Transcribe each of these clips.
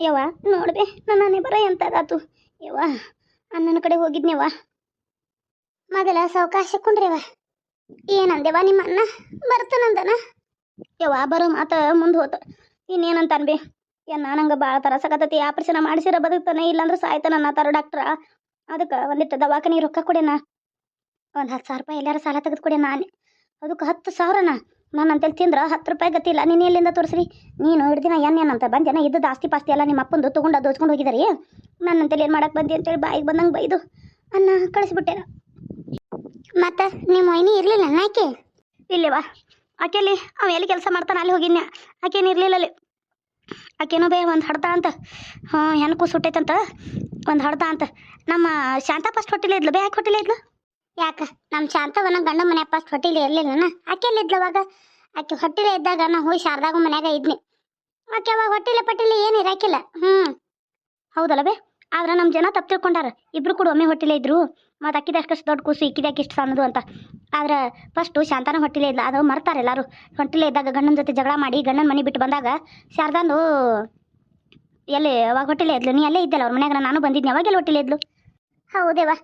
ಯವ್ವ ನೋಡ್ಬೆ ನನ್ನ ಬರ ಎಂತದಾತು? ಯವ್ವ, ಅಣ್ಣನ ಕಡೆ ಹೋಗಿದ್ನೇವ ಮೊದಲ ಸಾವಕಾಶ ಕುಂಡ್ರೆವ ಏನಂದೆವ ನಿಮ್ಮ ಅಣ್ಣ ಬರ್ತಾನಂದನ ಯವ್ವ, ಬರೋ ಮಾತ ಮುಂದೆ ಹೋತ. ಇನ್ನೇನಂತ ಅನ್ಬಿ? ಏನ್ ನಂಗೆ ಭಾಳ ತರಸಕತ್ತತಿ ಆಪರೇಷನ್ ಮಾಡಿಸಿರ ಬದುಕ್ತಾನೆ, ಇಲ್ಲಾಂದ್ರೆ ಸಾಯ್ತಾನ ಅನ್ನತ್ತಾರ ಡಾಕ್ಟ್ರ ಅದಕ್ಕೆ ಒಂದಿಟ್ಟು ದವಾಖಾನಿ ರೊಕ್ಕ ಕೊಡೆನ ಒಂದು ಹತ್ತು ಸಾವಿರ ರೂಪಾಯಿ ಎಲ್ಲಾರ ಸಾಲ ತೆಗೆದು ನಾನು? ಅದಕ್ಕೆ ಹತ್ತು ಸಾವಿರನ? ನಾನು ಅಂತೇಳಿ ತಿಂದ್ರೆ ಹತ್ತು ರೂಪಾಯಿ ಗೊತ್ತಿಲ್ಲ ನೀನು ಎಲ್ಲಿಂದ ತೋರಿಸ್ರಿ? ನೀನು ಹಿಡ್ದಿನ ಏನೇನಂತ ಬಂದೇನ ಇದ್ದದ್ದು ಆಸ್ತಿ ಪಾಸ್ತಿ ಎಲ್ಲ ನಿಮ್ಮ ಅಪ್ಪಂದು ತೊಗೊಂಡು ದೋಚ್ಕೊಂಡು ಹೋಗಿದಾರಿ. ನಾನು ಅಂತೇಳಿ ಏನು ಮಾಡಕ್ಕೆ ಬಂದಿ ಅಂತೇಳಿ ಬಾಯಿಗೆ ಬಂದಂಗೆ ಬೈದು ಅನ್ನ ಕಳಿಸ್ಬಿಟ್ಟೆ. ಮತ್ತೆ ನಿಮ್ಮ ಮೊಯ್ನಿ ಇರಲಿಲ್ಲ ಆಕೆ? ಇಲ್ಲವಾ. ಆಕೆಲಿ ಅವ ಎಲ್ಲಿ ಕೆಲಸ ಮಾಡ್ತಾನೆ ಅಲ್ಲಿ ಹೋಗಿದ್ನ ಆಕೇನು ಇರಲಿಲ್ಲ ಅಲ್ಲಿ. ಆಕೇನೋ ಬೇ ಒಂದು ಹಡ್ತಾ ಅಂತ. ಹಾಂ ಕೂಸು ಹುಟ್ಟೈತಂತ ಒಂದು ಹಡ್ತಾ ಅಂತ. ನಮ್ಮ ಶಾಂತಾ ಫಸ್ಟ್ ಹೊಟ್ಟಿಲ್ಲ ಇದ್ಲು. ಬೇ ಯಾಕೆ ಹೊಟ್ಟಿಲ್ಲ ಇದ್ಲು? ಯಾಕ? ನಮ್ಮ ಶಾಂತವನ ಗಂಡ ಮನೆ ಫಸ್ಟ್ ಹೊಟ್ಟಿಲಿ ಇರ್ಲಿಲ್ಲನ ಆಕೆಲ್ಲ ಇದ್ಲವಾಗ ಆಕೆ ಹೊಟ್ಟಿಲೆ ಇದ್ದಾಗ ನಾ ಹೋಗಿ ಶಾರದಾಗ ಮನ್ಯಾಗ ಇದ್ನಿ. ಆಕೆ ಅವಾಗ ಹೊಟ್ಟಿಲೆ ಪಟ್ಟಿಲಿ ಏನು ಇರಾಕಿಲ್ಲ. ಹ್ಞೂ ಹೌದಲ್ಲ ಬೇ? ಆದ್ರೆ ನಮ್ಮ ಜನ ತಪ್ಪು ತಿಳ್ಕೊಂಡಾರ. ಇಬ್ರು ಕೂಡ ಒಮ್ಮೆ ಹೊಟ್ಟಿಲೆ ಇದ್ರು. ಮತ್ತು ಅಕ್ಕಿದಷ್ಟು ದೊಡ್ಡ ಕೂಸು ಇಕ್ಕಿದ್ಯಾಕೆ ಇಷ್ಟು ಸಣ್ಣದು ಅಂತ. ಆದ್ರೆ ಫಸ್ಟು ಶಾಂತನ ಹೊಟ್ಟಿಲೆ ಇಲ್ಲ ಅದು ಮರ್ತಾರೆ ಎಲ್ಲರೂ. ಹೊಟ್ಟಿಲೆ ಇದ್ದಾಗ ಗಂಡನ ಜೊತೆ ಜಗಳ ಮಾಡಿ ಗಂಡನ ಮನೆ ಬಿಟ್ಟು ಬಂದಾಗ ಶಾರದಾಂದು ಎಲ್ಲಿ ಅವಾಗ ಹೊಟ್ಟಿಲೆ ಇದ್ಲು. ನೀ ಅಲ್ಲೇ ಇದ್ದಲ್ಲ ಅವ್ರ ಮನ್ಯಾಗ? ನಾನು ಬಂದಿದ್ನಿ. ಅವಾಗೆಲ್ಲ ಹೊಟ್ಟಿಲೆ ಇದ್ಲು? ಹೌದೇವಾ?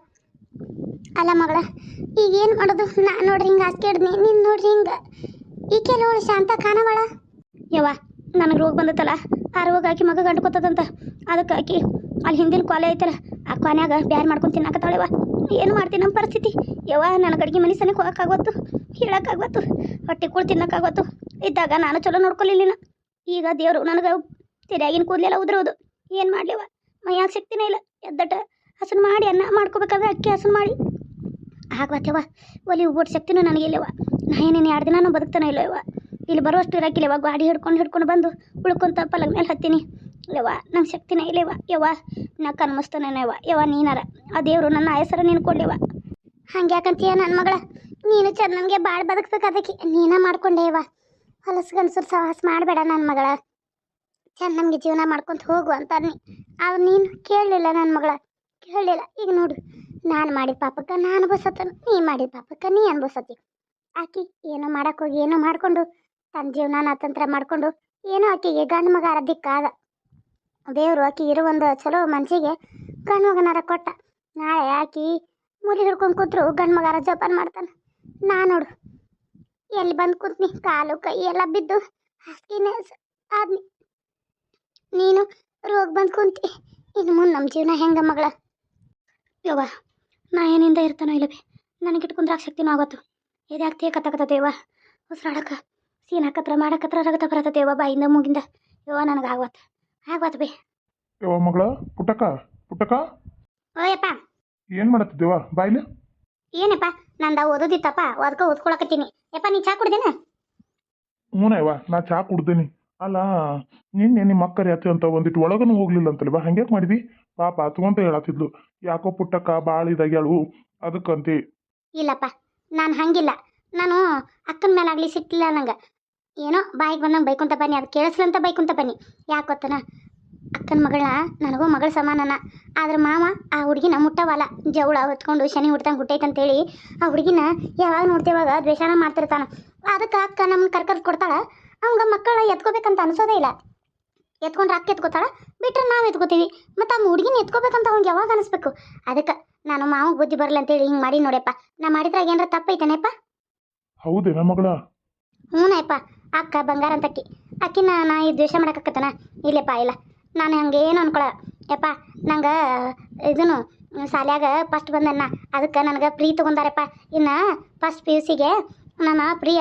ಅಲ್ಲ ಮಗಳ, ಈಗ ಏನು ಮಾಡೋದು? ನಾ ನೋಡ್ರಿ ಹಿಂಗೆ ಹಾಸ್ಗೆ ಹಿಡ್ನಿ ನೀನು ನೋಡ್ರಿ ಹಿಂಗೆ. ಈಕೆ ನೋಡಿ ಶಾಂತ ಕಾಣವಳ ಯವ್ವ, ನನಗೆ ರೋಗ ಬಂದತ್ತಲ್ಲ, ಆ ರೋಗ ಆಕಿ ಮಗ ಗಂಟ್ಕೊತದಂತ ಅದಕ್ಕೆ ಆಕಿ ಅಲ್ಲಿ ಹಿಂದಿನ ಕೊಲೆ ಐತಲ್ಲ, ಆ ಕೊನ್ಯಾಗ ಬ್ಯಾರ್ ಮಾಡ್ಕೊಂಡು ತಿನ್ನಕತ್ತಾಳೆವ ಏನು ಮಾಡ್ತೀನಿ ನಮ್ಮ ಪರಿಸ್ಥಿತಿ? ಯವ್ವ, ನನಗೆ ಅಡ್ಗೆ ಮನೆ ಸನಿಗೆ ಹೋಗೋಕ್ಕಾಗತ್ತು ಹೇಳೋಕ್ಕಾಗತ್ತು ಹೊಟ್ಟೆ ಕೂಳು ತಿನ್ನೋಕ್ಕಾಗತ್ತು ಇದ್ದಾಗ ನಾನು ಚಲೋ ನೋಡ್ಕೊಲಿಲ್ಲ ಈಗ ದೇವರು ನನಗೆ ತೆರೆಯಾಗಿನ ಕೂದಲೆಲ್ಲ ಉದ್ರೋದು. ಏನು ಮಾಡಲಿವ ಮೈಯಾಗ ಶಕ್ತಿನೇ ಇಲ್ಲ. ಎದ್ದಟ ಹಸನ್ ಮಾಡಿ ಅನ್ನ ಮಾಡ್ಕೋಬೇಕಾದ್ರೆ ಅಕ್ಕಿ ಹಸನ್ ಮಾಡಿ. ಆಗ್ಬತ್ತವ ಒಲಿ ಉಬ್ಬಟ್ಟು ಶಕ್ತಿನೂ ನನಗಿಲ್ಲವ ನಾ ಏನೇನು ಎರಡು ದಿನಾನು ಬದುಕ್ತಾನೆ ಇಲ್ಲವ ಇಲ್ಲಿ ಬರುವಷ್ಟು ಇರಕ್ಕಿಲ್ಲವ ಗಾಡಿ ಹಿಡ್ಕೊಂಡು ಹಿಡ್ಕೊಂಡು ಬಂದು ಉಳ್ಕೊಂತ ಪಲಗ್ ಮೇಲೆ ಹತ್ತೀನಿ. ಇಲ್ಲವ ನಂಗೆ ಶಕ್ತಿನೇ ಇಲ್ಲವ ಯವ್ವ, ನಾ ಕನ್ಮಸ್ತಾನೇನವ ಯವ್ವ, ನೀನಾರ. ಆ ದೇವರು ನನ್ನ ಹೆಸರು ನೀನು ಕೊಡ್ಲಿವ ಹಂಗೆ ಯಾಕಂತೀಯ ನನ್ನ ಮಗಳ ನೀನು ಚಂದನ್ಗೆ ಭಾಳ ಬದುಕ್ಬೇಕಾದಕ್ಕೆ ನೀನ ಮಾಡ್ಕೊಂಡೇವ ಹೊಲಸು ಗಂಡಸರು ಸಹವಾಸ ಮಾಡಬೇಡ ನನ್ನ ಮಗಳ. ಚಂದನ್ಗೆ ಜೀವನ ಮಾಡ್ಕೊಂತ ಹೋಗು ಅಂತ ನೀ ಅದು ನೀನು ಕೇಳಲಿಲ್ಲ ನನ್ನ ಮಗಳ. ಕೇಳಲಿಲ್ಲ. ಈಗ ನೋಡು. ನಾನು ಮಾಡಿದ ಪಾಪಕ್ಕೆ ನಾನು ಅನ್ಭವಿಸತ್ತನು, ನೀ ಮಾಡಿದ ಪಾಪಕ್ಕೆ ನೀ ಅನ್ಭವಿಸತಿ. ಆಕಿ ಏನೋ ಹೋಗಿ ಏನೋ ಮಾಡಿಕೊಂಡು ತನ್ನ ಜೀವನ ಅತಂತ್ರ ಮಾಡಿಕೊಂಡು, ಏನೋ ಆಕಿಗೆ ಗಂಡು ಮಗ ಅರದಿಕ್ಕಾದ ದೇವರು ಆಕಿ ಇರೋ ಒಂದು ಚಲೋ ಮನ್ಸಿಗೆ ಗಂಡು ಮಗನಾರ ಕೊಟ್ಟ. ನಾಳೆ ಆಕಿ ಮೂಲಿ ಹಿಡ್ಕೊಂಡು ಕೂತ್ರು ಗಂಡು ಮಗಾರ ಜೋಪಾನ ಮಾಡ್ತಾನೆ. ನಾ ನೋಡು, ಎಲ್ಲಿ ಬಂದು ಕೂತ್ನಿ, ಕಾಲು ಕೈ ಎಲ್ಲ ಬಿದ್ದು ಹಾಸ್ಕಿನೇ ಆದ್ನಿ. ನೀನು ರೋಗ ಬಂದು ಕುಂತಿ, ಇನ್ನು ಮುಂದೆ ನಮ್ಮ ಜೀವನ ಹೆಂಗ ಮಗಳ? ಯವ್ವ. ನಾ ಏನಿಂದ ಇರ್ತಾನೋ ಇಲ್ಲವೇ? ನನಗೆ ಇಟ್ಕೊಂಡ್ರಾಗ ಶಕ್ತಿನೂ ಆವತ್ತು ಇದ್ಯಾಕೆ ಕತ್ತಕತ್ತೇವ ಉಸಿರಾಡಕ ಸೀನ್ ಹಾಕತ್ರ ಮಾಡಕತ್ರ ರಗತ ಬರತ್ತೇವ ಬಾಯಿಂದ ಮೂಗಿಂದ. ಯೋ ನನಗೆ ಆಗ್ವತ್ತು ಆಗ್ವತ್ತು ಬೇ. ಯವ್ವ ಮಗಳ ಪುಟ್ಟಕ್ಕ ಪುಟ್ಟಕ್ಕ? ಓಯಪ್ಪ. ಏನು ಮಾಡತ್ತಿದ್ದೇವ ಬಾಯಿಲಿ? ಏನಪ್ಪ ನಂದ ಓದೋದಿತ್ತಪ್ಪ ಓದ್ಕೊ ಓದ್ಕೊಳಕತ್ತೀನಿ. ಯಪ್ಪ ನೀ ಚಾ ಕುಡ್ದೇನ? ಹ್ಞೂನವ್ವ ನಾ ಚಾ ಕುಡ್ದೇನಿ. ಅಲ್ಲ, ನಿನ್ನೆ ನಿಮ್ಮ ಅಕ್ಕರಿ ಆತು ಅಂತ ಒಂದಿಟ್ಟು ಒಳಗನು ಹೋಗ್ಲಿಲ್ಲ ಅಂತಲ್ವಾ ಹಂಗ್ಯಾಕೆ ಮಾಡಿದಿ? ಪಾಪ ಅಂತ ಹೇಳತ್ತಿದ್ಲು ಯಾಕೋ ಪುಟ್ಟಕ್ಕ ಭಾಳ ಇದಾಗ್ಯಾಳು. ಅದಕ್ಕಂತಿ. ಇಲ್ಲಪ್ಪ, ನಾನು ಹಂಗಿಲ್ಲ. ನಾನು ಅಕ್ಕನ ಮೇಲಾಗ್ಲಿ ಸಿಕ್ಕಿಲ್ಲ ನಂಗೆ. ಏನೋ ಬಾಯಿಗೆ ಬಂದಂಗೆ ಬೈಕೊಂತ ಬನ್ನಿ, ಅದು ಕೇಳಿಸ್ಲಂತ ಬೈಕೊಂತ ಬನ್ನಿ. ಯಾಕೆ ಗೊತ್ತನ? ಅಕ್ಕನ ಮಗಳ ನನಗೂ ಮಗಳ ಸಮಾನನ. ಆದ್ರೆ ಮಾವ ಆ ಹುಡುಗಿನ ಮುಟ್ಟವಲ್ಲ. ಜವಳ ಹೊತ್ಕೊಂಡು ಶನಿ ಹುಡ್ತಂಗೆ ಹುಟ್ಟೈತಂತೇಳಿ ಆ ಹುಡುಗಿನ ಯಾವಾಗ ನೋಡ್ತೇವಾಗ ದ್ವೇಷನ ಮಾಡ್ತಿರ್ತಾನ. ಅದಕ್ಕೆ ಅಕ್ಕ ನಮ್ಮನ್ನ ಕರ್ಕರ್ ಕೊಡ್ತಾಳ. ಅವಂಗ ಮಕ್ಕಳ ಎತ್ಕೋಬೇಕಂತ ಅನ್ಸೋದೇ ಇಲ್ಲ. ಎತ್ಕೊಂಡ್ರೆ ಅಕ್ಕ ಎತ್ಕೋತಾಳ ಬಿಟ್ರೆ ನಾವು ಎತ್ಕೋತೀವಿ. ಮತ್ತು ಆ ಹುಡುಗಿನ ಎತ್ಕೋಬೇಕಂತ ಅವ್ನಿಗೆ ಯಾವಾಗ ಅನಿಸ್ಬೇಕು? ಅದಕ್ಕೆ ನಾನು ಮಾವ ಬುದ್ಧಿ ಬರ್ಲಿ ಅಂತ ಹೇಳಿ ಹಿಂಗೆ ಮಾಡಿ ನೋಡಪ್ಪ. ನಾ ಮಾಡಿದ್ರಾಗ ಏನಾರ ತಪ್ಪೈತೇನಪ್ಪ? ಹೌದೇನ ಮಗಳ? ಹ್ಞೂನಪ್ಪ ಅಕ್ಕ ಬಂಗಾರ ಅಂತ ಅಕ್ಕಿ. ಅಕ್ಕಿನ ನಾ ಈ ದ್ವೇಷ ಮಾಡಕತ್ತನ ಇಲ್ಲಪ್ಪ ಇಲ್ಲ. ನಾನು ಹಂಗೆ ಏನು ಅನ್ಕೊಳ. ಯಪ್ಪ ನಂಗೆ ಇದನ್ನು ಶಾಲ್ಯಾಗ ಫಸ್ಟ್ ಬಂದನ್ನ. ಅದಕ್ಕೆ ನನಗೆ ಪ್ರೀ ತೊಗೊಂಡಾರಪ್ಪ. ಇನ್ನು ಫಸ್ಟ್ ಪಿ ಯು ಸಿಗೆ ನಾನು ಪ್ರಿಯ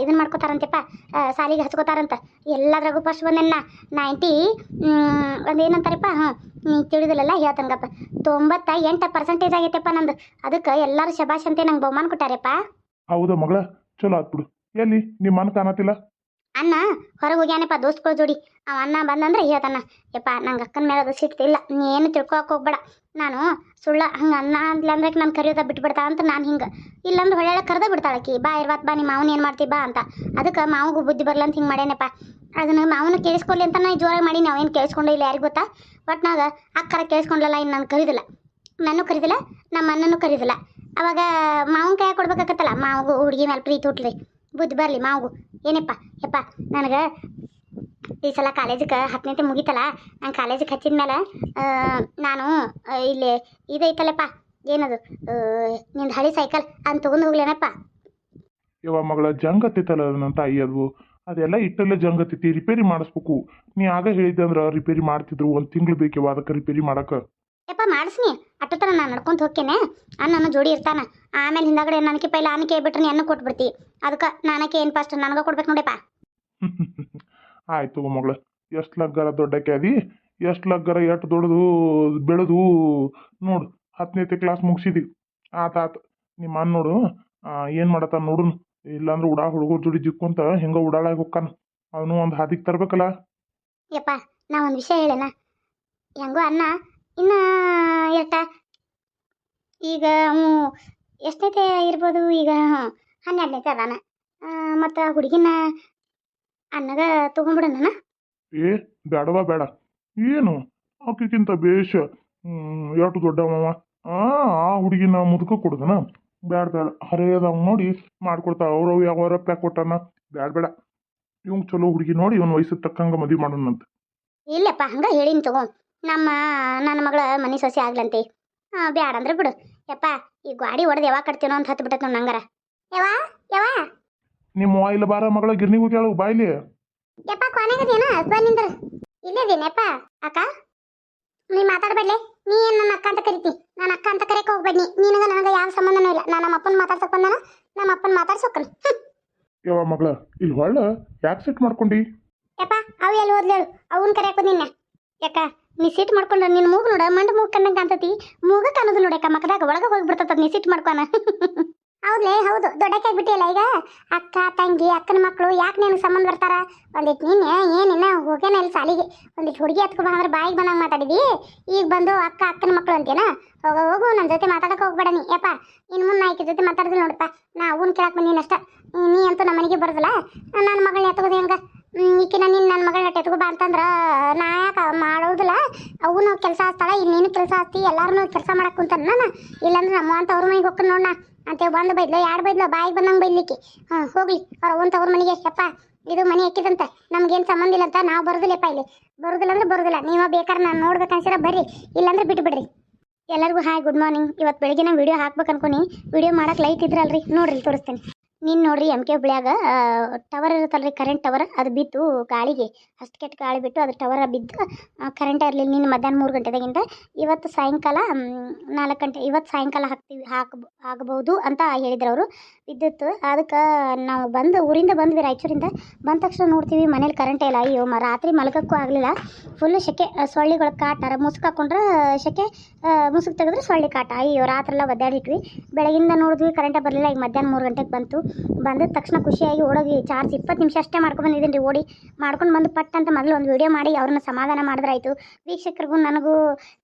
ಇದನ್ನ ಮಾಡ್ಕೋತಾರಂತೆಪ್ಪ ಸಾಲಿಗೆ ಹಚ್ಕೋತಾರಂತ. ಎಲ್ಲದ್ರಾಗೂ ಫಸ್ಟ್ ಬಂದೆನ್ನ ನೈಂಟಿ ಒಂದು ಏನಂತಾರಪ್ಪ ಹ್ಞೂ ನೀ ತಿಳಿದಿಲ್ಲಲ್ಲ ಹೇಳ್ತಂಗಪ್ಪ ತೊಂಬತ್ತ ಎಂಟು ಪರ್ಸೆಂಟೇಜ್ ಆಗೈತೆಪ್ಪ ನಂದು. ಅದಕ್ಕೆ ಎಲ್ಲರೂ ಶಬಾಷ್ ಅಂತ ನಂಗೆ ಬಹುಮಾನ ಕೊಟ್ಟಾರಪ್ಪ. ಹೌದಾ ಮಗಳ? ಚಲೋ ಆತ್ಬಿಡು ಎಲ್ಲಿ? ನಿಮ್ಮ ಮನ ಕಾಣತಿಲ್ಲ ಅಣ್ಣ, ಹೊರಗೆ ಹೋಗ್ಯಾನಪ್ಪ ದೋಸ್ತ್ಗಳ ಜೋಡಿ. ಅವ ಅಣ್ಣ ಬಂದಂದ್ರೆ ಹೇಳ್ತಾನ, ಯಪ್ಪ, ನಂಗೆ ಅಕ್ಕನ ಮೇಲೆ ಅದು ಸಿಟ್ಟಿಲ್ಲ ನೀ ಏನು ತಿಳ್ಕೊಳಕ್ಕೆ ಹೋಗ್ಬೇಡ. ನಾನು ಸುಳ್ಳ ಹಂಗೆ ಅನ್ನ ಅಂತಂದ್ರೆ ನಾನು ಕರೆಯೋದ ಬಿಟ್ಬಿಡ್ತಾ ಅಂತ ನಾನು ಹಿಂಗೆ. ಇಲ್ಲಂದ್ರೆ ಹೊಳ್ಳೆ ಕರೆದ ಬಿಡ್ತಾಳಕಿ ಬಾ ಇರ್ವಾತ್, ಬಾ ನಿಮ್ಮ ಮಾವನ ಏನು ಮಾಡ್ತಿ, ಬಾ ಅಂತ. ಅದಕ್ಕೆ ಮಾವಗೂ ಬುದ್ಧಿ ಬರಲ್ಲ ಅಂತ ಹಿಂಗೆ ಮಾಡ್ಯಾನಪ್ಪ. ಅದನ್ನು ಮಾವನ ಕೇಳಿಸ್ಕೊಡ್ಲಿ ಅಂತ ನಾನು ಜೋರಾಗಿ ಮಾಡಿ ನಾವು ಏನು ಕೇಳಿಸ್ಕೊಂಡು ಇಲ್ಲ ಯಾರಿಗೆ ಗೊತ್ತಾ? ಒಟ್ನಾಗ ಅಕ್ಕರ ಕೇಳಿಸ್ಕೊಂಡಲ್ಲ ಇನ್ನು ನಾನು ಕರೀದಿಲ್ಲ. ನಾನು ಕರೀದಿಲ್ಲ ನಮ್ಮ ಅಣ್ಣನೂ ಕರೀದಿಲ್ಲ. ಅವಾಗ ಮಾವನ ಕೈ ಕೊಡ್ಬೇಕಾಗತ್ತಲ್ಲ ಮಾವಗೂ ಹುಡುಗಿ ಮೇಲೆ ಪ್ರೀತಿ ಹುಟ್ಲಿ. ಬುದ್ಧಿ ಬರಲಿ ಮಾವು. ಏನಪ್ಪ? ಯಪ್ಪ ನನಗೆ ಈ ಸಲ ಕಾಲೇಜಿಗೆ ಹತ್ತನೇತಿ ಮುಗೀತಲ್ಲ ನಾನು ಕಾಲೇಜಿಗೆ ಹಚ್ಚಿದ ಮೇಲೆ ನಾನು ಇಲ್ಲಿ ಇದೈತಲ್ಲಪ್ಪ ಏನದು ನಿನ್ನ ನಿಂದು ಹಳಿ ಸೈಕಲ್ ಅಂತ ತೊಗೊಂಡು ಹೋಗ್ಲೇನಪ್ಪ? ಯವ್ವ ಮಗಳ ಜಂಗ್ ಹತ್ತಿತ್ತಲ್ಲ ನನ್ನ ತಾಯಿ ಅದು. ಅದೆಲ್ಲ ಇಟ್ಟಲ್ಲೇ ಜಂಗ್ ಹತ್ತೈತಿ ರಿಪೇರಿ ಮಾಡಿಸ್ಬೇಕು. ನೀ ಆಗ ಹೇಳಿದ್ದೆ ಅಂದ್ರೆ ರಿಪೇರಿ ಮಾಡ್ತಿದ್ರು ಒಂದು ತಿಂಗಳು ಬೇಕವ ಅದಕ್ಕೆ ರಿಪೇರಿ ಮಾಡಕ್ಕೆ. ಯಪ್ಪ ಮಾಡಿಸ್ನಿ. ಅಟ್ಟತನ ನಾನು ನಡ್ಕೊಂತ ಹೋಗ್ತೇನೆ. ಅನ್ನ ನನ್ನ ಜೋಡಿ ಇರ್ತಾನ. ಆಮೇಲೆ ಹಿಂದಾಗಡೆ ನನಗೆ ಪೈಲ ಆನಕ್ಕೆ ಬಿಟ್ರೆ ನೀ ಅನ್ನ ಕೊಟ್ಬಿಡ್ತಿ. ಅದಕ್ಕೆ ನಾನಕ್ಕೆ ಏನು ಫಸ್ಟ್ ನನಗೆ ಕೊಡ್ಬೇಕು ನೋಡಿಪ್ಪ ಆಯ್ತು ಮಗಳ. ಎಷ್ಟು ಲಗ್ಗರ ದೊಡ್ಡ ಅದಿ ಎಷ್ಟು ಲಗ್ಗರ ಎಷ್ಟು ದೊಡ್ಡದು ಬೆಳೆದು? ನೋಡು ಹತ್ತನೇತೆ ಕ್ಲಾಸ್ ಮುಗಿಸಿದಿ ಆತ ಆತ. ನಿಮ್ಮ ಅನ್ನ ನೋಡು ಏನು ಮಾಡತ್ತ ನೋಡುನು. ಇಲ್ಲಾಂದ್ರೆ ಉಡಾ ಹುಡುಗರು ಜೋಡಿ ಜಿಕ್ಕೊಂತ ಹೆಂಗ ಉಡಾಳಾಗಿ ಹೋಗ್ಕಾನ ಅವನು ಒಂದು ಹಾದಿಗೆ ತರ್ಬೇಕಲ್ಲ? ಯಪ್ಪ ನಾ ಒಂದು ವಿಷಯ ಹೇಳೇನ? ಹೆಂಗೋ ಅನ್ನ ಇನ್ನ ಎಷ್ಟ ಈಗ ಎಷ್ಟನೇತೆ ಇರ್ಬೋದು ಈಗ? ಹನ್ನೆರಡನೇತೆ ಅದಾನ. ಮತ್ತು ಹುಡುಗಿನ ಅನ್ನಗ ತೊಗೊಂಬಿಡೋಣ ಏ ಬೇಡವಾ ಬೇಡ ಏನು? ಆಕಿಗಿಂತ ಬೇಷ. ಎಷ್ಟು ದೊಡ್ಡವ ಆ ಆ ಹುಡುಗಿನ ಮುದುಕ ಕೊಡುದನ? ಬೇಡ ಬೇಡ ಹರಿಯದವ್ ನೋಡಿ ಮಾಡ್ಕೊಡ್ತಾ. ಅವ್ರವ್ ಯಾವ ರಪ್ಪ ಕೊಟ್ಟಾನ. ಬೇಡ ಬೇಡ ಇವಂಗ್ ಚಲೋ ಹುಡುಗಿ ನೋಡಿ ಇವನ್ ವಯಸ್ಸಿಗೆ ತಕ್ಕಂಗ ಮದ್ವಿ ಮಾಡೋಣಂತ. ಇಲ್ಲಪ್ಪ ಹಂಗ ಹೇಳಿನ ತಗೋ. ನಮ್ಮ ನನ್ನ ಮಗಳ ಮನೆ ಸೊಸೆ ಆಗ್ಲಂತೆ. ಬ್ಯಾಡ ಅಂದ್ರೆ ಬಿಡು. ಯಪ್ಪ ಈ ಗಾಡಿ ಹೊಡೆದು ಯಾವಾಗ ಕಟ್ತೀನೋ ಅಂತ ಹತ್ತು ಬಿಟ್ಟತ್ ನೋಡಿ ನಂಗಾರ. ಯವಾ ಯವಾ ನಿಮ್ಮ ಇಲ್ಲ ಬಾರ ಮಗಳ ಗಿರ್ನಿಗೆ ಹೋಗ್ಯಾಳು ಬಾಯ್ಲಿ. ಯಪ್ಪ ಕೊನೆಗದೇನ ಬಂದ್ ನಿಂದ್ರ. ಇಲ್ಲೇದೇನಪ್ಪ ಅಕ್ಕ ನೀ ಮಾತಾಡ್ಬೇಡ್ಲೆ. ನೀ ಏನ್ ನನ್ನ ಅಕ್ಕ ಅಂತ ಕರಿತಿ? ನಾನು ಅಕ್ಕ ಅಂತ ಕರೆಯಕ್ಕೆ ಹೋಗ್ಬೇಡಿ ನಿನಗ ನನಗ ಯಾವ ಸಂಬಂಧನೂ ಇಲ್ಲ. ನಾನು ನಮ್ಮ ಅಪ್ಪನ ಮಾತಾಡ್ಸಕ್ ಬಂದಾನ ನಮ್ಮ ಅಪ್ಪನ ಮಾತಾಡ್ಸೋಕನ್ ಯಾವ ಮಗಳ ಇಲ್ಲಿ ಹೊಳ್ಳ ಯಾಕೆ ಸೆಟ್ ಮಾಡ್ಕೊಂಡಿ? ಯಪ್ಪ ಅವು ಎಲ್ಲಿ ಓದ್ಲೇಳು? ಅವನ್ ಕರೆಯಕ್ಕೆ ಬಂದಿನ ಯಾಕ ನೀ ಸಿಟ್ ಮಾಡ್ಕೊಂಡ್ರ ನಿನ್ನ ಮೂಗು ನೋಡ, ಮಂಡ ಮೂಗ್ ಕಂಡಂಗ್ ಕಾಣ್ತತಿ. ಮೂಗ ಕಾಣೋದು ನೋಡಕ್ಕ ಮಕದಾಗ ಒಳಗ ಹೋಗ್ಬಿಡ್ತದ ಸಿಟ್ ಮಾಡ್ಕೊನ. ಹೌದ್ಲೇ, ಹೌದು ದೊಡ್ಡಕ್ಕೆ ಬಿಟ್ಟಿಲ್ಲ ಈಗ? ಅಕ್ಕ, ತಂಗಿ, ಅಕ್ಕನ ಮಕ್ಕಳು ಯಾಕೆ ನಿನಗೆ ಸಂಬಂಧ ಬರ್ತಾರ? ಒಂದಿಟ್ಟು ನೀನು ಏನಿನ್ನ, ಹೋಗ್ಯಾನ ಇಲ್ಲಿ ಸಾಲಿಗೆ. ಒಂದಿಟ್ಟು ಹುಡುಗಿ ಹತ್ಕೊಂಡು ಅಂದ್ರೆ ಬಾಯಿಗೆ ಬಂದಂಗೆ ಮಾತಾಡಿದಿ. ಈಗ ಬಂದು ಅಕ್ಕ, ಅಕ್ಕನ ಮಕ್ಕಳು ಅಂತೇನ ಹೋಗೋ, ಹೋಗು ನನ್ನ ಜೊತೆ ಮಾತಾಡಕ್ಕೆ ಹೋಗ್ಬೇಡ ನೀ. ಯಪ್ಪ ಇನ್ನು ಮುನ್ನ ಆಯ್ಕೆ ಜೊತೆ ಮಾತಾಡಿದ್ರು ನೋಡಪ್ಪ. ನಾ ಅವನ್ ಕೇಳಕ್ಕೆ ಬಂದೀನಿ ನೀ ಅಂತೂ ನಮ್ಮ ಮನೆಗೆ ಬರೋದಿಲ್ಲ. ನನ್ನ ಮಗಳನ್ನ ಎತ್ತಗೋದು ಹೆಂಗ? ಈಕಿನ ನಿನ್ನ ನನ್ನ ಮಗಳನ್ನ ಎತ್ಕೊ ಬಾ ಅಂತಂದ್ರೆ ನಾ ಯಾಕೆ ಮಾಡೋದಿಲ್ಲ. ಅವನು ಕೆಲಸ ಹಚ್ತಾಳ ಇಲ್ಲಿ ನೀನು ಕೆಲಸ ಆಸ್ತಿ ಎಲ್ಲರೂ ಕೆಲಸ ಮಾಡಕ್ಕೆ ಕುಂತಾನ ನಾನು. ಇಲ್ಲಾಂದ್ರೆ ನಮ್ಮ ಅಂತ ಅವ್ರ ಮನೆಗೆ ಹೋಗ್ಕೊಂಡು ನೋಡೋಣ ಅಂತೇಳಿ ಬಂದು ಬೈದ್ಲ, ಯಾರು ಬೈದ್ಲ? ಬಾಯಿಗೆ ಬಂದಂಗೆ ಬೈದ್ಲಿಕ್ಕೆ ಹಾಂ, ಹೋಗ್ಲಿ, ಅವ್ರ ಅವಂತ ಅವ್ರ ಮನೆಗೆ, ಯಪ್ಪ, ಇದು ಮನೆ ಎಕ್ಕಿದಂತ. ನಮ್ಗೇನು ಸಂಬಂಧ ಇಲ್ಲ ಅಂತ ನಾವು ಬರೋದಿಲ್ಲಪ್ಪ ಇಲ್ಲಿ. ಬರೋದಿಲ್ಲ ಅಂದ್ರೆ ಬರೋದಿಲ್ಲ. ನೀವು ಬೇಕಾದ್ರೆ ನಾನು ನೋಡ್ಬೇಕು ಅನ್ಸಿರ ಬರ್ರಿ. ಇಲ್ಲಾಂದ್ರೆ ಬಿಟ್ಟು ಬಿಡ್ರಿ ಎಲ್ಲರಿಗೂ ಹಾಯ್, ಗುಡ್ ಮಾರ್ನಿಂಗ್. ಇವತ್ತು ಬೆಳಿಗ್ಗೆ ನಾನು ವಿಡಿಯೋ ಹಾಕ್ಬೇಕು ಅನ್ಕೊನಿ. ವಿಡಿಯೋ ಮಾಡೋಕೆ ಲೈಟ್ ಇದ್ರಲ್ರಿ. ನೋಡ್ರಿ, ತೋರಿಸ್ತೀನಿ. ನೀನು ನೋಡ್ರಿ ಎಂ ಕೆ ಹುಬ್ಳ್ಯಾಗ ಟವರ್ ಇರುತ್ತಲ್ರಿ ಕರೆಂಟ್ ಟವರ್ ಅದು ಬಿತ್ತು ಗಾಳಿಗೆ, ಅಷ್ಟು ಕೆಟ್ಟ ಗಾಳಿ ಬಿಟ್ಟು ಅದು ಟವರ್ ಬಿದ್ದು ಕರೆಂಟ್ ಇರಲಿಲ್ಲ ನಿನ್ನ ಮಧ್ಯಾಹ್ನ ಮೂರು ಗಂಟೆದಾಗಿಂದ, ಇವತ್ತು ಸಾಯಂಕಾಲ ನಾಲ್ಕು ಗಂಟೆ, ಇವತ್ತು ಸಾಯಂಕಾಲ ಹಾಕ್ತೀವಿ ಹಾಕ್ ಆಗಬಹುದು ಅಂತ ಹೇಳಿದ್ರು ಅವರು. ವಿದ್ಯುತ್, ಅದಕ್ಕೆ ನಾವು ಬಂದು, ಊರಿಂದ ಬಂದ್ವಿ ರಾಯಚೂರಿಂದ, ಬಂದ ತಕ್ಷಣ ನೋಡ್ತೀವಿ ಮನೇಲಿ ಕರೆಂಟ್ ಇಲ್ಲ, ಅಯ್ಯೋ ರಾತ್ರಿ ಮಲಗಕ್ಕೂ ಆಗಲಿಲ್ಲ. ಫುಲ್ ಸೆಕೆ ಸೊಳ್ಳೆಗಳ ಕಾಟ ಮುಸುಕ್ ಹಾಕೊಂಡ್ರೆ ಸೆಕೆ ಮುಸುಕ್ ತೆಗೆದ್ರೆ ಸೊಳ್ಳೆ ಕಾಟ. ಅಯ್ಯೋ, ರಾತ್ರೆಲ್ಲ ಒದ್ದಾಡಿಟ್ವಿ ಬೆಳಗಿಂದ ನೋಡಿದ್ವಿ ಕರೆಂಟೇ ಬರಲಿಲ್ಲ, ಈಗ ಮಧ್ಯಾಹ್ನ ಮೂರು ಗಂಟೆಗೆ ಬಂತು. ಬಂದ ತಕ್ಷಣ ಖುಷಿಯಾಗಿ ಓಡೋಗಿ ಚಾರ್ಜ್ ಇಪ್ಪತ್ತು ನಿಮಿಷ ಅಷ್ಟೇ ಮಾಡ್ಕೊಂಡು ಬಂದಿದ್ದೀನಿ ರೀ, ಓಡಿ. ಮಾಡ್ಕೊಂಡು ಬಂದು ಪಟ್ ಅಂತ ಮೊದಲು ಒಂದು ವಿಡಿಯೋ ಮಾಡಿ, ಅವ್ರನ್ನ ಸಮಾಧಾನ ಮಾಡಿದ್ರಾಯ್ತು. ವೀಕ್ಷಕರಿಗೂ ನನಗೂ,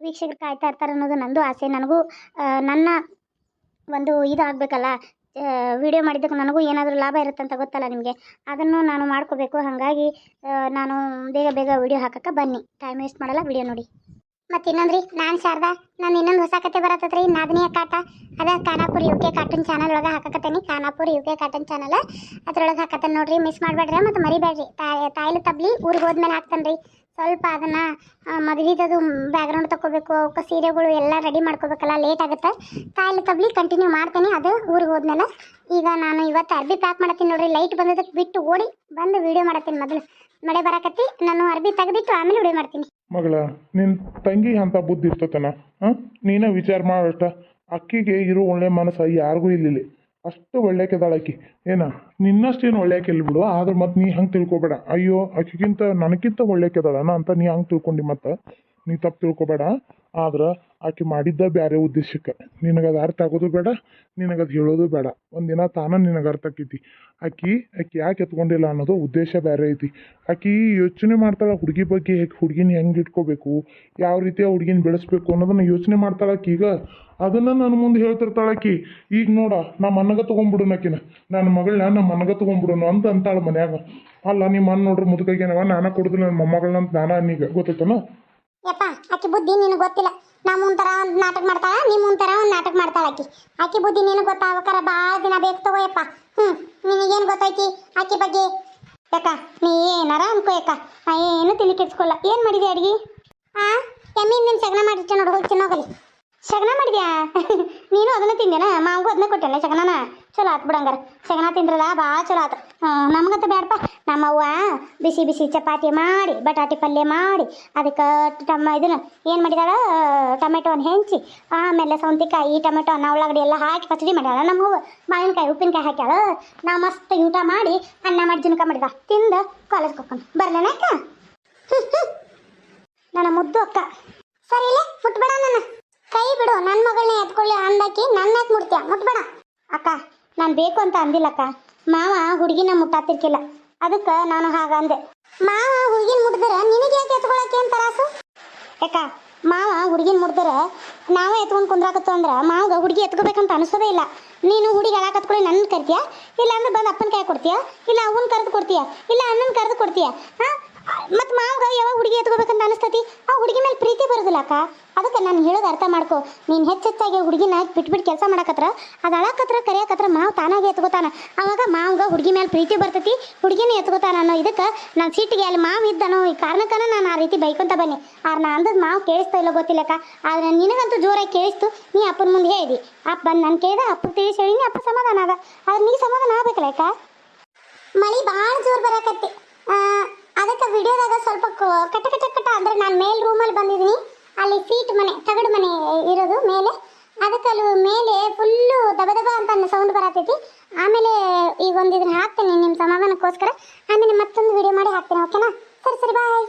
ವೀಕ್ಷಕರು ಕಾಯ್ತಾ ಇರ್ತಾರೆ ಅನ್ನೋದು ನಂದು ಆಸೆ. ನನಗೂ ನನ್ನ ಒಂದು ಇದಾಗಬೇಕಲ್ಲ ವಿಡಿಯೋ ಮಾಡಿದ್ದಕ್ಕೆ ನನಗೂ ಏನಾದರೂ ಲಾಭ ಇರುತ್ತೆ ಅಂತ ಗೊತ್ತಲ್ಲ ನಿಮಗೆ? ಅದನ್ನು ನಾನು ಮಾಡ್ಕೋಬೇಕು. ಹಾಗಾಗಿ ನಾನು ಬೇಗ ಬೇಗ ವಿಡಿಯೋ ಹಾಕಕ್ಕೆ ಬನ್ನಿ. ಟೈಮ್ ವೇಸ್ಟ್ ಮಾಡಲ್ಲ ವಿಡಿಯೋ ನೋಡಿ. ಮತ್ತು ಇನ್ನೊಂದ್ರಿ, ನಾನು ಶಾರದಾ, ನಾನು ಇನ್ನೊಂದು ಹೊಸ ಕತೆ ಬರತ್ತದ್ರಿ ನಾದಿನಿಯ ಕಾಟ ಅದ Khanapur U K cartoon channel ಒಳಗೆ ಹಾಕಕತ್ತೇನಿ. Khanapur U K cartoon channel ಅದ್ರೊಳಗೆ ಹಾಕತ್ತೇನೆ ನೋಡ್ರಿ ಮಿಸ್ ಮಾಡಬೇಡ್ರಿ, ಮತ್ತು ಮರಿಬೇಡ್ರಿ. ತಾಯಿ ತಾಯಿಲು ತಬ್ಲಿ, ಊರಿಗೆ ಹೋದ್ಮೇಲೆ ಹಾಕ್ತಾನೆ ರೀ ಸ್ವಲ್ಪ ಅದನ್ನು ಮದುವೆದದು ಬ್ಯಾಗ್ರೌಂಡ್ ತಗೋಬೇಕು ಅವಕ್ಕೆ ಸೀರೆಗಳು ಎಲ್ಲ ರೆಡಿ ಮಾಡ್ಕೋಬೇಕಲ್ಲ ಲೇಟ್ ಆಗುತ್ತೆ. ತಾಯಿಲು ತಬ್ಲಿ ಕಂಟಿನ್ಯೂ ಮಾಡ್ತೇನೆ, ಅದು ಊರಿಗೆ ಹೋದ್ಮೇಲೆ. ಈಗ ನಾನು ಇವತ್ತು ಅರ್ಬಿ ಪ್ಯಾಕ್ ಮಾಡತ್ತೀನಿ ನೋಡ್ರಿ ಲೈಟ್ ಬಂದದಕ್ಕೆ ಬಿಟ್ಟು ಓಡಿ ಬಂದು ವಿಡಿಯೋ ಮಾಡತ್ತೀನಿ ಮೊದಲು. ಮಳೆ ಬರಕತ್ತಿ, ನಾನು ಅರ್ಬಿ ತೆಗೆದಿಟ್ಟು ಆಮೇಲೆ ವಿಡಿಯೋ ಮಾಡ್ತೀನಿ. ಮಗಳ ನಿನ್ನ ತಂಗಿ ಅಂತ ಬುದ್ಧಿ ಇರ್ತತನ, ಹಾಂ? ನೀನೇ ವಿಚಾರ ಮಾಡಷ್ಟ, ಅಕ್ಕಿಗೆ ಇರೋ ಒಳ್ಳೆ ಮನಸ್ಸು ಯಾರಿಗೂ ಇಲ್ಲಿಲ್ಲ. ಅಷ್ಟು ಒಳ್ಳೆಕೆದಾಳ ಆಕಿ. ಏನ, ನಿನ್ನಷ್ಟೇನು ಒಳ್ಳೆಕಿಲ್ಲ ಬಿಡು, ಆದ್ರೆ ಮತ್ತೆ ನೀ ಹಂಗೆ ತಿಳ್ಕೊಬೇಡ. ಅಯ್ಯೋ ಆಕಿಗಿಂತ ನನಗಿಂತ ಒಳ್ಳೆಕೆದಾಳನ ಅಂತ ನೀ ಹಂಗೆ ತಿಳ್ಕೊಂಡು ಮತ್ತೆ? ನೀ ತಪ್ಪು ತಿಳ್ಕೊಬೇಡ. ಆದ್ರೆ ಆಕೆ ಮಾಡಿದ್ದ ಬೇರೆ ಉದ್ದೇಶಕ್ಕೆ. ನಿನಗದು ಅರ್ಥ ಆಗೋದು ಬೇಡ, ನಿನಗದು ಹೇಳೋದು ಬೇಡ. ಒಂದಿನ ತಾನ ನಿನಗೆ ಅರ್ಥ ಆಕೈತಿ. ಆಕಿ, ಆಕೆ ಯಾಕೆ ಎತ್ಕೊಂಡಿಲ್ಲ ಅನ್ನೋದು ಉದ್ದೇಶ ಬೇರೆ ಐತಿ. ಆಕಿ ಯೋಚನೆ ಮಾಡ್ತಾಳೆ ಹುಡುಗಿ ಬಗ್ಗೆ ಹೇಗೆ ಹುಡುಗಿನ ಹೆಂಗೆ ಇಟ್ಕೋಬೇಕು, ಯಾವ ರೀತಿ ಆ ಹುಡುಗಿನ ಬೆಳೆಸ್ಬೇಕು ಅನ್ನೋದನ್ನ ಯೋಚನೆ ಮಾಡ್ತಾಳೆ ಆಕಿ ಈಗ. ಅದನ್ನು ನನ್ನ ಮುಂದೆ ಹೇಳ್ತಿರ್ತಾಳೆ ಆಕಿ, ಈಗ ನೋಡ ನಮ್ಮ ಅಣ್ಣಗ ತೊಗೊಂಬಿಡೋಣ ಆಕಿನ. ನನ್ನ ಮಗಳನ್ನ ನಮ್ಮ ಅಣ್ಣಗ ತೊಗೊಂಬಿಡೋಣ ಅಂತ ಅಂತಾಳೆ ಮನ್ಯಾಗ. ಅಲ್ಲ ನಿಮ್ಮ ಅಣ್ಣ ನೋಡ್ರಿ ಮುದುಕಾಗೇನವ, ನಾನು ಕೊಡೋದಿಲ್ಲ ನನ್ನ ಮೊಮ್ಮಗಳನ್ನ ಅಂತ ನಾನು ಗೊತ್ತೈತನ ಯಪ್ಪ, ಆಕಿ ಬುದ್ಧಿ ನಿನಗೆ ಗೊತ್ತಿಲ್ಲ. ನಮ್ಮ ಒಂಥರ ಒಂದು ನಾಟಕ ಮಾಡ್ತಾಳ ನಿಮ್ಮ ಒಂಥರ ಒಂದು ನಾಟಕ ಮಾಡ್ತಾಳ ಆಕಿ. ಆಕಿ ಬುದ್ಧಿ ನಿನಗೆ ಗೊತ್ತಾಗ್ಬೇಕಾರ ಭಾಳ ದಿನ ಬೇಕು ತಗೋಯಪ್ಪ ಹ್ಞೂ ನಿನಗೇನು ಗೊತ್ತೈತಿ ಆಕಿ ಬಗ್ಗೆ? ಯಾಕ ನೀ ಏನಾರ ಅನ್ಕೋ ಯಾಕ ನಾ ಏನು ತಿಳಿ ಕೆಡ್ಸ್ಕೊಲ್ಲ. ಏನು ಮಾಡಿದೆ ಅಡ್ಗಿ? ಆ, ಎಮ್ಮಿ ನಿನ್ನ ಸಗನ ಮಾಡಿರ್ತೆ ನೋಡು, ಹೋಗಿ ತಿನ್ನೋಗಲಿ ಸಗನ ಮಾಡಿದ್ಯಾ? ನೀನು ಅದನ್ನ ತಿಂದೇನ ಮಾವಗೂ ಅದನ್ನ ಕೊಟ್ಟಲ್ಲ ಸಗನನ ಚಲೋ ಆತ್ ಬಿಡಂಗಾರ ಸಗಣ ತಿಂದ್ರಲ್ಲ ಭಾಳ ಚಲೋ ಆತು. ನಮಗಂತ ಬೇಡಪ್ಪ ನಮ್ಮವ್ವ ಬಿಸಿ ಬಿಸಿ ಚಪಾತಿ ಮಾಡಿ, ಬಟಾಟೆ ಪಲ್ಯ ಮಾಡಿ, ಅದಕ್ಕೆ ಟಮ ಇದನ್ನ ಏನು ಮಾಡಿದಾಳ? ಟೊಮೆಟೊನ ಹೆಂಚಿ, ಆಮೇಲೆ ಸೌಂತಿಕಾಯಿ ಟೊಮೆಟೊ ಉಳ್ಳಾಗಡ್ಡಿ ಎಲ್ಲ ಹಾಕಿ ಪಚಡಿ ಮಾಡ್ಯಾಳ. ನಮ್ಮವ್ವ ಮಾವಿನಕಾಯಿ, ಉಪ್ಪಿನಕಾಯಿ ಹಾಕ್ಯಾಳ. ನಾ ಮಸ್ತ್ ಊಟ ಮಾಡಿ ಅನ್ನ ಮಾಡಿ ಜುನಕ ಮಾಡಿದ ತಿಂದು ಕಾಲೇಜ್ ಕೊಕ್ಕೊಂಡು ಬರ್ಲೇನ ಅಕ್ಕ? ನನ್ನ ಮುದ್ದು ಅಕ್ಕ. ಸರಿ ಇಲ್ಲ ಮುಟ್ಬೇಡ ನನ್ನ. ಕೈ ಬಿಡು ನನ್ನ ಮಗಳನ್ನ ಎತ್ಕೊಳ್ಳಿ ಅಂದಾಕಿ ನನ್ನ ಮುಟ್ತೀಯ? ಮುಟ್ಬೇಡ. ಅಕ್ಕ, ನಾನು ಬೇಕು ಅಂತ ಅಂದಿಲ್ಲಕ್ಕ. ಮಾವ ಹುಡುಗಿನ ಮುಟ್ಟಾತಿರ್ಕಿಲ್ಲ. ಅದಕ್ಕೆ ನಾನು ಹಾಗಂದೆ ಮಾವ ಹುಡುಗಿನ ಮುಟ್ಟಿದ್ರೆ ನಿನಗೆ ಯಾಕೆ ಎತ್ಕೊಳಕ್ಕೆ ತರಾಸು ಯಾಕ? ಮಾವ ಹುಡುಗಿನ ಮುಟ್ಟಿದ್ರೆ ನಾವೇ ಎತ್ಕೊಂಡು ಕುಂದ್ರಾಕತ್ತು ಅಂದ್ರೆ ಮಾವಗ ಹುಡುಗಿ ಎತ್ಕೋಬೇಕಂತ ಅನಿಸೋದೇ ಇಲ್ಲ. ನೀನು ಹುಡುಗಿ ಹೇಳಕತ್ಕೊಳ್ಳಿ ನನ್ನ ಕರಿತೀಯ? ಇಲ್ಲ ಅಂದ್ರೆ ಬಂದು ಅಪ್ಪನ ಕೈ ಕೊಡ್ತೀಯ? ಇಲ್ಲ ಅವನ್ ಕರೆದು ಕೊಡ್ತೀಯ? ಇಲ್ಲ ಅಣ್ಣನ ಕರೆದು ಕೊಡ್ತೀಯ? ಹಾ? ಮತ್ತು ಮಾವಗ ಯಾವಾಗ ಹುಡುಗಿ ಎತ್ಕೋಬೇಕಂತ ಅನಿಸ್ತತಿ? ಆ ಹುಡುಗಿ ಮೇಲೆ ಪ್ರೀತಿ ಅಕ್ಕ ಅದಕ್ಕೆ ನಾನು ಹೇಳೋದು ಅರ್ಥ ಮಾಡ್ಕೊ. ನೀನು ಹೆಚ್ಚೆಚ್ಚಾಗಿ ಹುಡುಗಿನ ಬಿಟ್ಬಿಟ್ಟು ಕೆಲಸ ಮಾಡಕತ್ರ, ಅದು ಅಳಕತ್ರ, ಕರೆಯಕತ್ರ ಮಾವು ತಾನಾಗೆ ಎತ್ಕೋತಾನ. ಅವಾಗ ಮಾವಂಗ ಹುಡುಗಿ ಮೇಲೆ ಪ್ರೀತಿ ಬರ್ತೈತಿ, ಹುಡುಗಿನೇ ಎತ್ಕೋತಾನ ಅನ್ನೋ ಇದಕ್ಕೆ ನಾನು ಸಿಟ್ಟಿಗೆ ಅಲ್ಲಿ ಮಾವು ಇದ್ದನೋ ಈ ಕಾರಣಕ್ಕನ ನಾನು ಆ ರೀತಿ ಬೈಕೊಂತ ಬನ್ನಿ. ಆದ್ರೆ ನಾ ಅಂದದ್ ಮಾವು ಕೇಳಿಸ್ತಾ ಇಲ್ಲ ಗೊತ್ತಿಲ್ಲಕ್ಕ? ಆದ್ರೆ ನಿನಗಂತೂ ಜೋರಾಗಿ ಕೇಳಿಸ್ತು, ನೀ ಅಪ್ಪನ ಮುಂದೆ ಹೇಳಿದಿ. ಅಪ್ಪ ನಾನು ಕೇಳಿದ, ಅಪ್ಪ ತಿಳಿಸಿ ಹೇಳಿನಿ ಅಪ್ಪ ಸಮಾಧಾನ ಆಗ ಆದ್ರೆ ನೀ ಸಮಾಧಾನ ಆಗ್ಬೇಕಲ್ಲ ಅಕ್ಕ? ಮಳಿ ಭಾಳ ಜೋರ್ ಬರಾಕತ್ತಿ. ಅದಕ್ಕೆ ವಿಡಿಯೋದಾಗ ಸ್ವಲ್ಪ ಕಟ್ಟ ಕಟ ಕಟ ಕಟ ಅಂದ್ರೆ ನಾನು ಮೇಲ್ ರೂಮಲ್ಲಿ ಬಂದಿದ್ದೀನಿ ಅಲ್ಲಿ ಸೀಟ್ ಮನೆ, ತಗಡು ಮನೆ ಇರೋದು ಮೇಲೆ. ಅದಕ್ಕೆ ಅಲ್ಲಿ ಮೇಲೆ ಫುಲ್ಲು ದಬ ದಬ ಅಂತ ಸೌಂಡ್ ಬರತೈತಿ. ಆಮೇಲೆ ಈಗ ಒಂದು ಇದನ್ನ ಹಾಕ್ತೇನೆ ನಿಮ್ಮ ಸಮಾಧಾನಕ್ಕೋಸ್ಕರ. ಆಮೇಲೆ ಮತ್ತೊಂದು ವಿಡಿಯೋ ಮಾಡಿ ಹಾಕ್ತೇನೆ ಓಕೆನಾ ಸರಿ ಸರಿ ಬಾಯ್